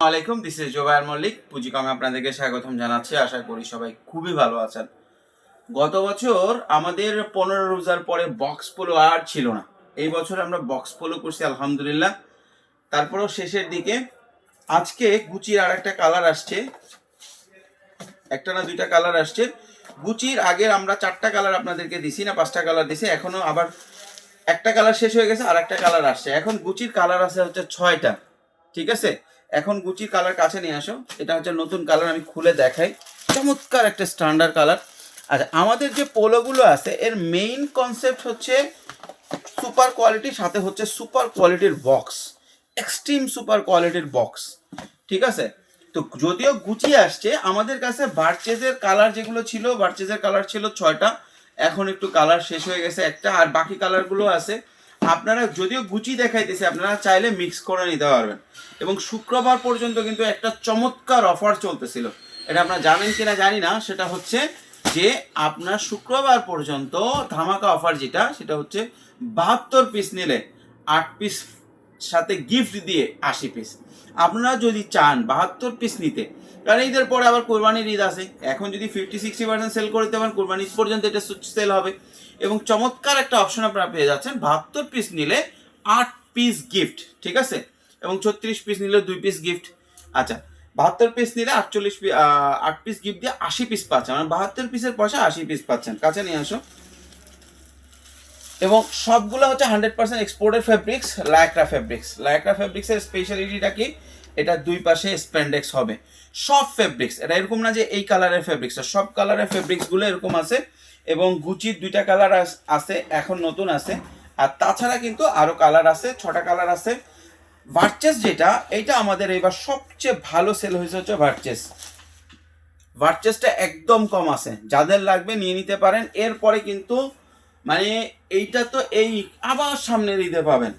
আলাইকুম this is জোবায়ার Mallik. পুঁজিকমে আপনাদেরকে স্বাগতম জানাচ্ছি। আশা করি সবাই খুবই ভালো আছেন। গত বছর আমাদের পনেরো রোজার পরে বক্স পোলো আর ছিল না। এই বছর আমরা বক্স পোলো করছি, আলহামদুলিল্লাহ। তারপরও শেষের দিকে আজকে গুচির আর একটা কালার আসছে। একটা না দুইটা কালার আসছে। গুচির আগের আমরা চারটা কালার আপনাদেরকে দিছি না, পাঁচটা কালার দিছি। এখনও আবার একটা কালার শেষ হয়ে গেছে আর একটা কালার আসছে। এখন গুচির কালার আছে হচ্ছে ছয়টা। ঠিক আছে? এখন গুচির কালার কাছে নিয়ে আসো। এটা হচ্ছে নতুন কালার আমি খুলে দেখাই। চমৎকার একটা স্ট্যান্ডার্ড কালার আচ্ছা আমাদের যে পোলোগুলো আছে, এর মেইন কনসেপ্ট হচ্ছে সুপার কোয়ালিটির সাথে হচ্ছে সুপার কোয়ালিটির বক্স এক্সট্রিম সুপার কোয়ালিটির বক্স ঠিক আছে? তো যদিও গুচি আসছে, আমাদের কাছে বার্চেজের কালার যেগুলো ছিল বার্চেজের কালার ছিল ছয়টা। এখন একটু কালার শেষ হয়ে গেছে একটা, আর বাকি কালারগুলো আছে আপনারা যদিও গুচি দেখাইতেছে, আপনারা চাইলে মিক্স করে নিতে পারবেন। এবং শুক্রবার পর্যন্ত কিন্তু একটা চমৎকার অফার চলতেছিল। এটা আপনারা জানেন কিনা জানি না, সেটা হচ্ছে যে আপনার শুক্রবার পর্যন্ত ধামাকা অফার যেটা, সেটা হচ্ছে বাহাত্তর পিস নিলে আট পিস সাথে গিফট দিয়ে আশি পিস আপনারা যদি চান বাহাত্তর পিস নিতে, কারণ ঈদের পরে আবার কোরবানির ঈদ আছে। এখন যদি ফিফটি সিক্সটি পার্সেন্ট সেল করে পারেন কোরবানি ঈদ পর্যন্ত এটা সেল হবে। এবং চমৎকার একটা অপশন আপনারা পেয়ে যাচ্ছেন, বাহাত্তর পিস নিলে আট পিস গিফট ঠিক আছে? এবং ছত্রিশ পিস নিলে দুই পিস গিফট আচ্ছা বাহাত্তর পিস নিলে আটচল্লিশ আট পিস গিফট দিয়ে আশি পিস পাচ্ছেন। মানে বাহাত্তর পিসের পয়সা আশি পিস পাচ্ছেন। কাছে নিয়ে আসো। এবং সবগুলো হচ্ছে hundred percent exported lycra fabrics lycra ফেব্রিক্সের স্পেশালিটিটা কি? এটা দুই পাশে স্প্যান্ডেক্স হবে। সব ফেব্রিক্স এটা এরকম না যে এই কালারের ফেব্রিক্স সব কালারের ফেব্রিক্সগুলো এরকম আছে এবং গুচির দুইটা কালার আছে, এখন নতুন আছে। আর তাছাড়া কিন্তু আরও কালার আছে, ছটা কালার আছে। ভার্চেস যেটা, এইটা আমাদের এবার সবচেয়ে ভালো সেল হয়েছে হচ্ছে ভার্চেস ভার্চেসটা একদম কম আছে। যাদের লাগবে নিয়ে নিতে পারেন। এরপরে কিন্তু মানে এইটা তো এই আবার সামনের ঈদে পাবেন।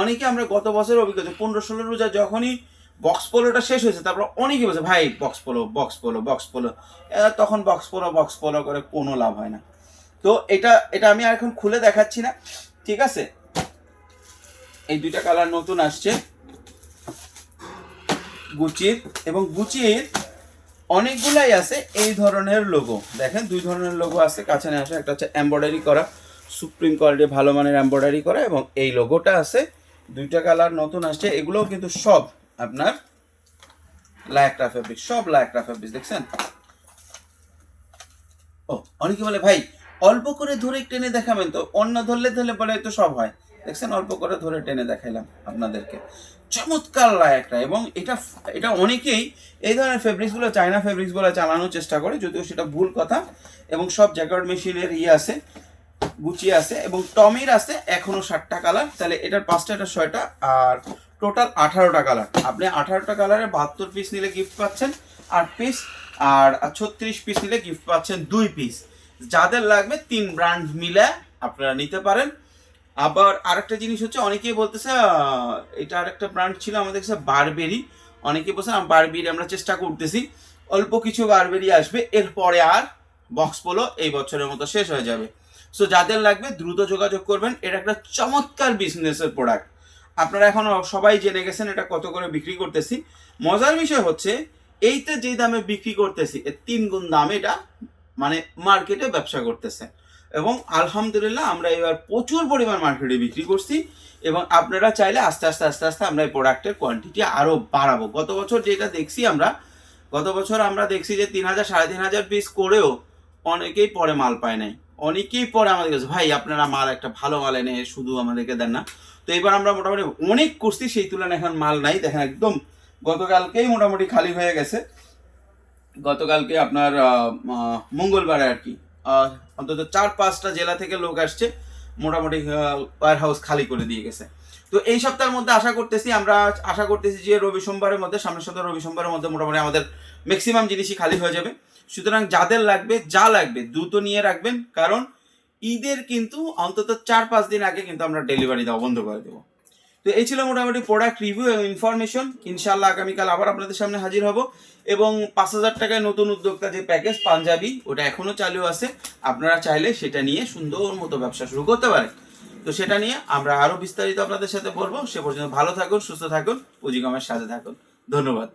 অনেকে আমরা গত বছরের অভিজ্ঞতা, পনেরো ষোলো রোজা যখনই বক্স পোলোটা শেষ হয়েছে, তারপর অনেকে বলছে, ভাই box polo box polo box polo তখন বক্স পোলো বক্স পোলো করে কোনো লাভ হয় না। তো এটা এটা আমি আর এখন খুলে দেখাচ্ছি না, ঠিক আছে? এই দুইটা কালার নতুন আসছে। গুচির এবং গুচির অনেকগুলাই আছে এই ধরনের লোগো দেখেন, দুই ধরনের লোগো আছে, কাছে আসে, একটা হচ্ছে এমব্রয়ডারি করা। সুপ্রিম কোয়ালিটি ভালো মানের এম্ব্রয়ডারি করা এবং এই লোগোটা আছে, দুইটা কালার নতুন আসছে, এগুলোও কিন্তু সব আপনার লায়করা ফেব্রিক সব লায়করা ফেব্রিক দেখছেন? ও, অনেকে বলে, ভাই, অল্প করে ধরে টেনে দেখাবেন তো, অন্য ধরলে ধরলে বলে তো সব হয়। দেখছেন, অল্প করে ধরে টেনে দেখাইলাম আপনাদেরকে। চমৎকার লায়কটা এবং এটা এটা অনেকেই এই ধরনের ফেব্রিক্সগুলো চায়না ফেব্রিক্সগুলো চালানোর চেষ্টা করে, যদিও সেটা ভুল কথা এবং সব জ্যাকেট মেশিনের ইয়ে আছে। গুছিয়ে আছে এবং টমির আছে এখনও ষাটটা কালার তাহলে এটার পাঁচটা, এটা ছয়টা আর টোটাল আঠারোটা কালার আপনি আঠারোটা কালারে বাহাত্তর পিস নিলে গিফট পাচ্ছেন, আট পিস আর ছত্রিশ পিস নিলে গিফট পাচ্ছেন দুই পিস যাদের লাগবে তিন ব্র্যান্ড মিলে আপনারা নিতে পারেন। আবার আরেকটা জিনিস হচ্ছে, অনেকেই বলতেছে এটা আরেকটা ব্র্যান্ড ছিল, আমাদের কাছে বারবেরি অনেকেই বলছে বারবেরি আমরা চেষ্টা করতেছি। অল্প কিছু বারবেরি আসবে, এরপরে আর বক্স পোলো এই বছরের মতো শেষ হয়ে যাবে। সো যাদের লাগবে দ্রুত যোগাযোগ করবেন, এটা একটা চমৎকার বিজনেসের প্রোডাক্ট আপনারা এখন সবাই জেনে গেছেন এটা কত করে বিক্রি করতেছি। মজার বিষয় হচ্ছে, এইটা যে দামে বিক্রি করতেছি, এর তিন গুণ দামে এটা মানে মার্কেটে ব্যবসা করতেছে। এবং আলহামদুলিল্লাহ আমরা এবার প্রচুর পরিমাণ মার্কেটে বিক্রি করছি, এবং আপনারা চাইলে আস্তে আস্তে আস্তে আস্তে আমরা এই প্রোডাক্টের কোয়ান্টিটি আরও বাড়াবো। গত বছর যেটা দেখছি আমরা, গত বছর আমরা দেখছি যে তিন হাজার, সাড়ে তিন হাজার পিস করেও অনেকেই পরে মাল পায় নাই। অনেকেই পরে আমাদের কাছে, ভাই, আপনারা মাল একটা ভালো মাল এনে শুধু আমাদেরকে দেন না। তো এবার আমরা মোটামুটি অনেক করছি সেই তুলনায় এখন মাল নাই। দেখেন একদম গতকালকেই মোটামুটি খালি হয়ে গেছে। গতকালকে আপনার মঙ্গলবারে আর কি। অন্তত চার পাঁচটা জেলা থেকে লোক আসছে। মোটামুটি ওয়ার হাউস খালি করে দিয়ে গেছে। তো এই সপ্তাহের মধ্যে আশা করতেছি আমরা, আশা করতেছি যে রবি সোমবারের মধ্যে, সামনের সপ্তাহ রবি সোমবারের মধ্যে মোটামুটি আমাদের ম্যাক্সিমাম জিনিসই খালি হয়ে যাবে। সুতরাং যাদের লাগবে, যা লাগবে, দ্রুত নিয়ে রাখবেন। কারণ ঈদের কিন্তু অন্তত চার পাঁচ দিন আগে কিন্তু আমরা ডেলিভারি দেওয়া বন্ধ করে দেবো। তো এই ছিল মোটামুটি প্রোডাক্ট রিভিউ এবং ইনফরমেশন ইনশাল্লাহ আগামীকাল আবার আপনাদের সামনে হাজির হব। এবং পাঁচ হাজার টাকায় নতুন উদ্যোক্তা যে প্যাকেজ পাঞ্জাবি, ওটা এখনও চালু আছে। আপনারা চাইলে সেটা নিয়ে সুন্দর মতো ব্যবসা শুরু করতে পারেন। তো সেটা নিয়ে আমরা আরও বিস্তারিত আপনাদের সাথে বলব। সে পর্যন্ত ভালো থাকুন, সুস্থ থাকুন পুঁজিকমের সাথে থাকুন। ধন্যবাদ।